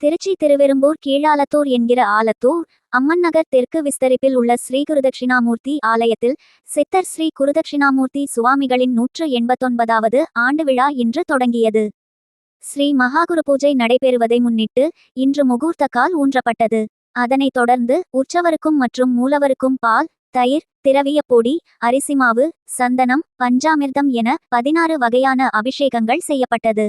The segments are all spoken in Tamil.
திருச்சி திருவெரும்பூர் கீழாலத்தூர் என்கிற ஆலத்தூர் அம்மன் நகர் தெற்கு விஸ்தரிப்பில் உள்ள ஸ்ரீ குருதட்சிணாமூர்த்தி ஆலயத்தில் சித்தர் ஸ்ரீ குருதட்சிணாமூர்த்தி சுவாமிகளின் நூற்று எண்பத்தொன்பதாவது ஆண்டு விழா இன்று தொடங்கியது. ஸ்ரீ மகாகுரு பூஜை நடைபெறுவதை முன்னிட்டு இன்று முகூர்த்த கால் ஊன்றப்பட்டது. அதனைத் தொடர்ந்து உற்சவருக்கும் மற்றும் மூலவருக்கும் பால் தயிர் திரவிய பொடி அரிசிமாவு சந்தனம் பஞ்சாமிர்தம் என பதினாறு வகையான அபிஷேகங்கள் செய்யப்பட்டது.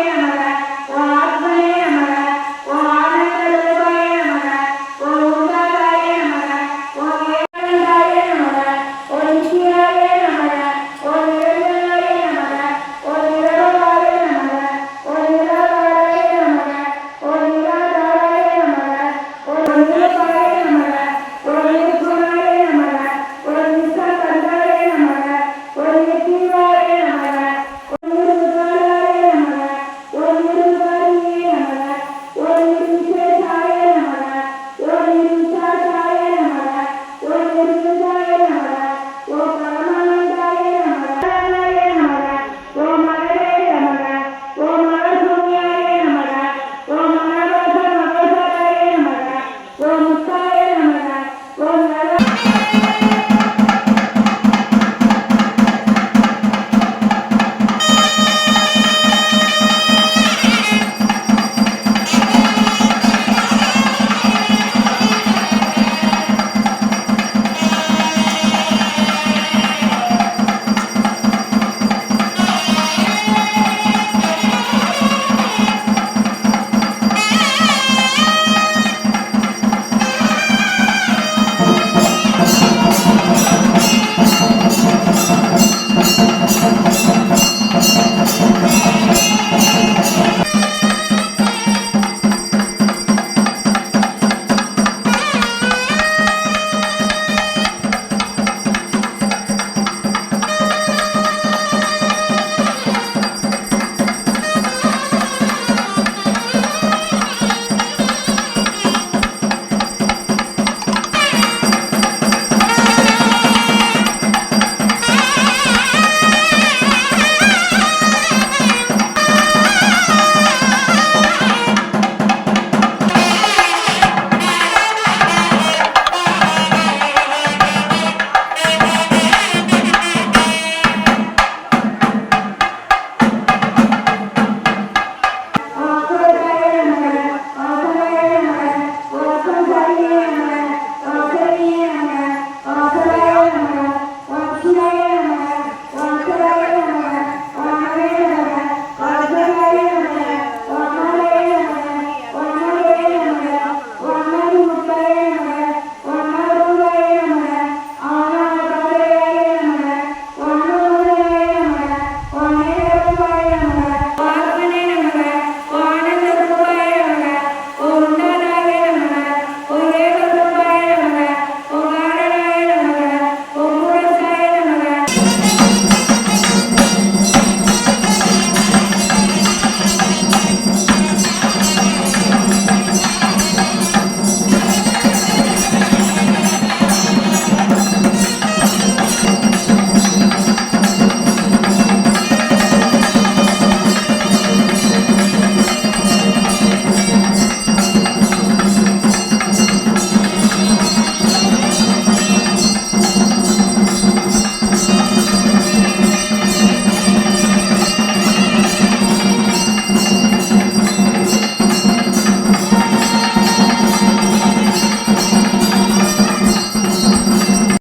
நம்ம குழந்தைய தீவிர